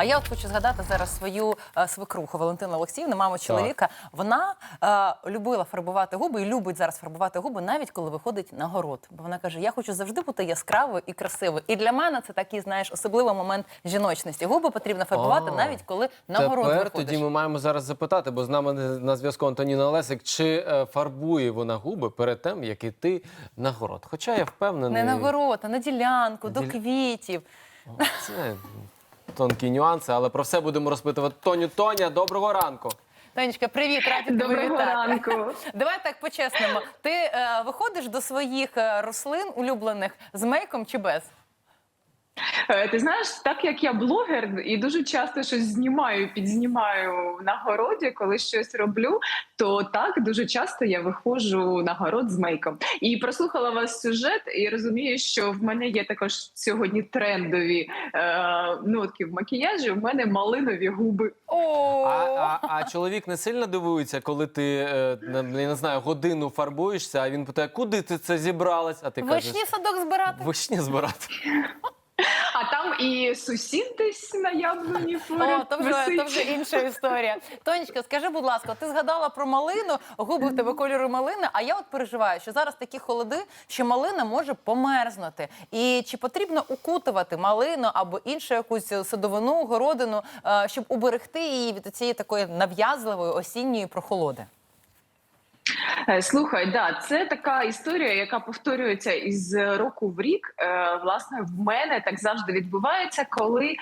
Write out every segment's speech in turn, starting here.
А я от хочу згадати зараз свою е, свекруху Валентину Олексіївну, маму чоловіка. Вона е, любила фарбувати губи і любить зараз фарбувати губи, навіть коли виходить на город. Бо вона каже: Я хочу завжди бути яскравою і красивою. І для мене це такий, знаєш, особливий момент жіночності. Губи потрібно фарбувати А, навіть коли на город Тепер виходиш. тоді ми маємо зараз запитати, бо з нами на зв'язку Антоніна Олесик, чи е, фарбує вона губи перед тим, як іти на город. Хоча я впевнений, Не на город, а на ділянку, до діля- квітів. це тонкі нюанси, але про все будемо розпитувати. Тоню, Тоня, доброго ранку. Тонечка, привіт, раді тебе Доброго вітати. ранку. Давай так по-чесному. Ти е, виходиш до своїх е, рослин улюблених з мейком чи без? Е, Ти знаєш, так як я блогер і дуже часто щось знімаю, підзнімаю на городі, коли щось роблю, то так дуже часто я виходжу на город з мейком. І прослухала вас сюжет, і розумію, що в мене є також сьогодні трендові е, нотки в макіяжі. У мене малинові губи. О, А, а, а чоловік не сильно дивується, коли ти е, не, я не знаю, годину фарбуєшся, а він питає, куди ти це зібралась? А ти вишні кажеш, садок збирати? вишні збирати. А там і сусід десь на яблуні О, то вже, то вже інша історія. Тонечка, скажи, будь ласка, ти згадала про малину, губи в тебе кольору малини. А я от переживаю, що зараз такі холоди, що малина може померзнути. І чи потрібно укутувати малину або іншу якусь садовину, городину, е, щоб уберегти її від цієї такої нав'язливої осінньої прохолоди? Слухай, да, це така історія, яка повторюється із року в рік. Е, власне, в мене так завжди відбувається, коли е,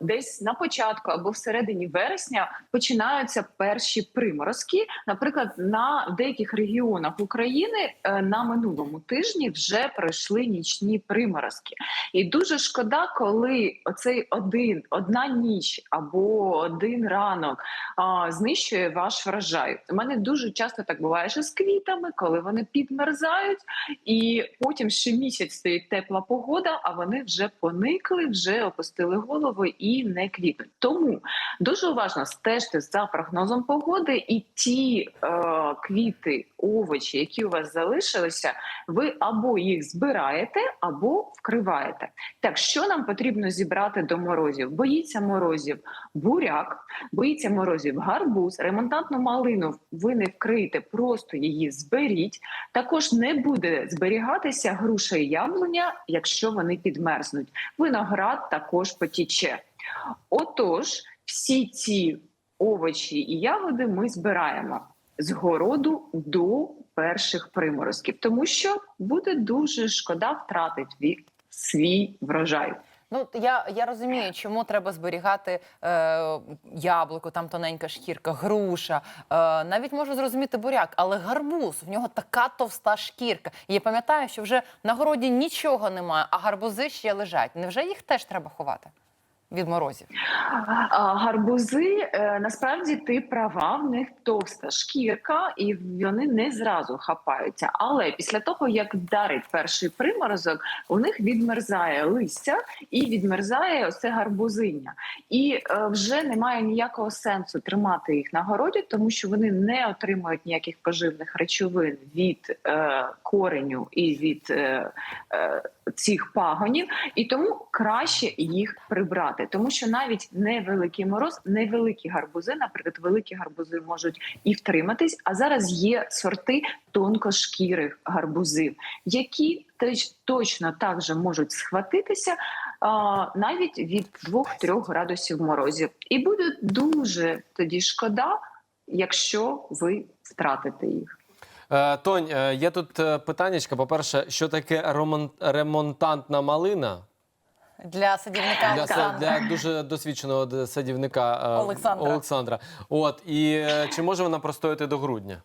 десь на початку або всередині вересня починаються перші приморозки. Наприклад, на деяких регіонах України е, на минулому тижні вже пройшли нічні приморозки. І дуже шкода, коли оцей один, одна ніч або один ранок знищує ваш врожай. У мене дуже часто так буває, що з квітами, коли вони підмерзають, і потім ще місяць стоїть тепла погода, а вони вже поникли, вже опустили голову і не квітнуть. Тому дуже уважно стежте за прогнозом погоди, і ті е, квіти, овочі, які у вас залишилися, ви або їх збираєте, або вкриваєте. Так, що нам потрібно зібрати до морозів? Боїться морозів буряк, боїться морозів гарбуз, ремонтантну малину ви не вкриєте, просто її зберіть. Також не буде зберігатися груша і яблуня, якщо вони підмерзнуть. Виноград також потіче. Отож, всі ці овочі і ягоди ми збираємо з городу до перших приморозків, тому що буде дуже шкода втратити свій врожай. Ну я, я розумію, чому треба зберігати е, яблуко, там тоненька шкірка, груша. Е, навіть можу зрозуміти буряк, але гарбуз в нього така товста шкірка. І я пам'ятаю, що вже на городі нічого немає, а гарбузи ще лежать. Невже їх теж треба ховати від морозів? Гарбузи е, насправді ти права, в них товста шкірка, і вони не зразу хапаються. Але після того, як вдарить перший приморозок, у них відмерзає листя і відмерзає оце гарбузиння. І е, вже немає ніякого сенсу тримати їх на городі, тому що вони не отримують ніяких поживних речовин від е, кореню і від е, е, цих пагонів, і тому краще їх прибрати, тому що навіть невеликий мороз, невеликі гарбузи, наприклад, великі гарбузи можуть і втриматись. А зараз є сорти тонкошкірих гарбузів, які точно так же можуть схватитися а, навіть від 2-3 градусів морозів, і буде дуже тоді шкода, якщо ви втратите їх. Е, Тонь, е, є тут е, питаннячка. По-перше, що таке ремон- ремонтантна малина? Для садівника Для, Олександра. для дуже досвідченого садівника е, Олександра. Олександра. От і е, чи може вона простояти до грудня?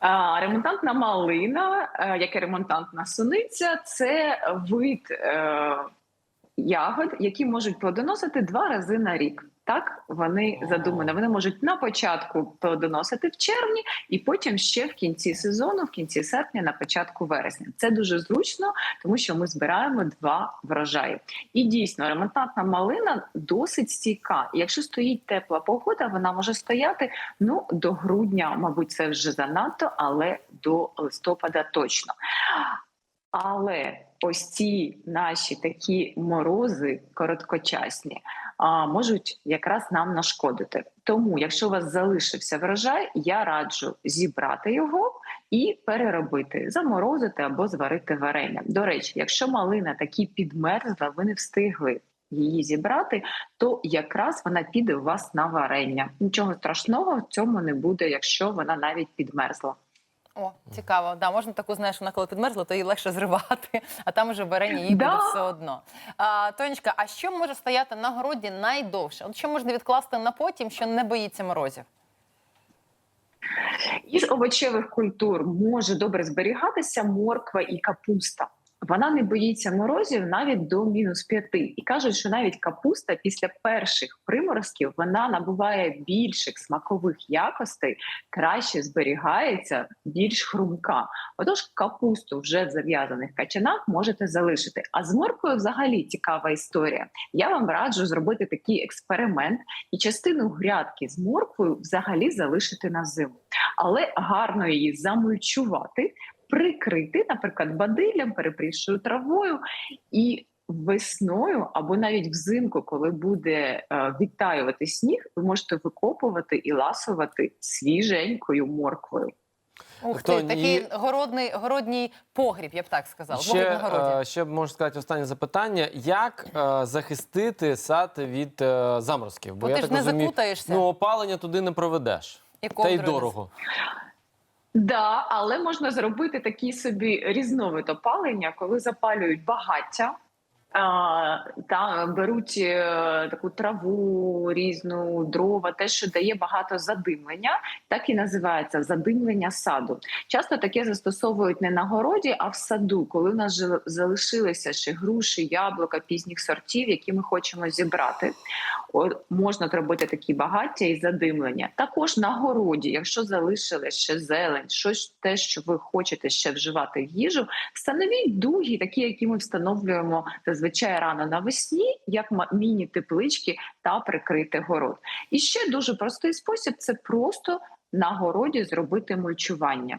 А, Ремонтантна малина, е, як і ремонтантна суниця, це вид ягод, які можуть плодоносити два рази на рік. Так вони задумані. Вони можуть на початку плодоносити в червні, і потім ще в кінці сезону, в кінці серпня, на початку вересня. Це дуже зручно, тому що ми збираємо два врожаї. І дійсно, ремонтантна малина досить стійка. І Якщо стоїть тепла погода, вона може стояти ну до грудня, мабуть, це вже занадто, але до листопада точно. Але ось ці наші такі морози короткочасні а, можуть якраз нам нашкодити. Тому, якщо у вас залишився врожай, я раджу зібрати його і переробити, заморозити або зварити варення. До речі, якщо малина такі підмерзла, ви не встигли. Її зібрати, то якраз вона піде у вас на варення. Нічого страшного в цьому не буде, якщо вона навіть підмерзла. О, цікаво. Да, можна таку, знаєш, вона коли підмерзла, то її легше зривати, а там уже берені її Да. буде все одно. А, Тонечка, а що може стояти на городі найдовше? От що можна відкласти на потім, що не боїться морозів? Із овочевих культур може добре зберігатися морква і капуста. Вона не боїться морозів навіть до мінус п'яти. І кажуть, що навіть капуста після перших приморозків вона набуває більших смакових якостей, краще зберігається, більш хрумка. Отож, капусту вже в зав'язаних качанах можете залишити. А з морквою взагалі цікава історія. Я вам раджу зробити такий експеримент і частину грядки з морквою взагалі залишити на зиму, але гарно її замульчувати, прикрити, наприклад, бадиллям, перепрішою травою і. Весною або навіть взимку, коли буде е, відтаювати сніг, ви можете викопувати і ласувати свіженькою морквою. Ух Хто ти, ні- такий городний, городній погріб, я б так сказала. Погріб Ще, е, ще можна сказати останнє запитання: як е, захистити сад від е, заморозків? Бо ти ж не закутаєшся. ну опалення туди не проведеш. І Та й ковдрою не дорого. Да, але можна зробити такий собі різновид опалення, коли запалюють багаття. Та беруть е, таку траву різну дрова, те, що дає багато задимлення, так і називається задимлення саду. Часто таке застосовують не на городі, а в саду, коли у нас залишилися ще груші, яблука, пізніх сортів, які ми хочемо зібрати. О, можна зробити такі багаття і задимлення. Також на городі, якщо залишили ще зелень, щось те, що ви хочете ще вживати в їжу, встановіть дуги, такі, які ми встановлюємо зазвичай рано навесні, як міні-теплички, та прикрити город. І ще дуже простий спосіб це просто на городі зробити мульчування.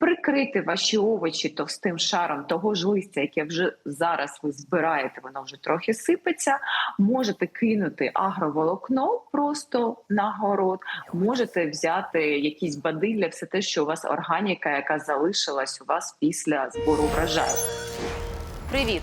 Прикрити ваші овочі товстим шаром того ж листя, яке вже зараз ви збираєте, воно вже трохи сипеться. Можете кинути агроволокно просто на город, можете взяти якісь бадилля, все те, що у вас органіка, яка залишилась у вас після збору врожаю. Привіт,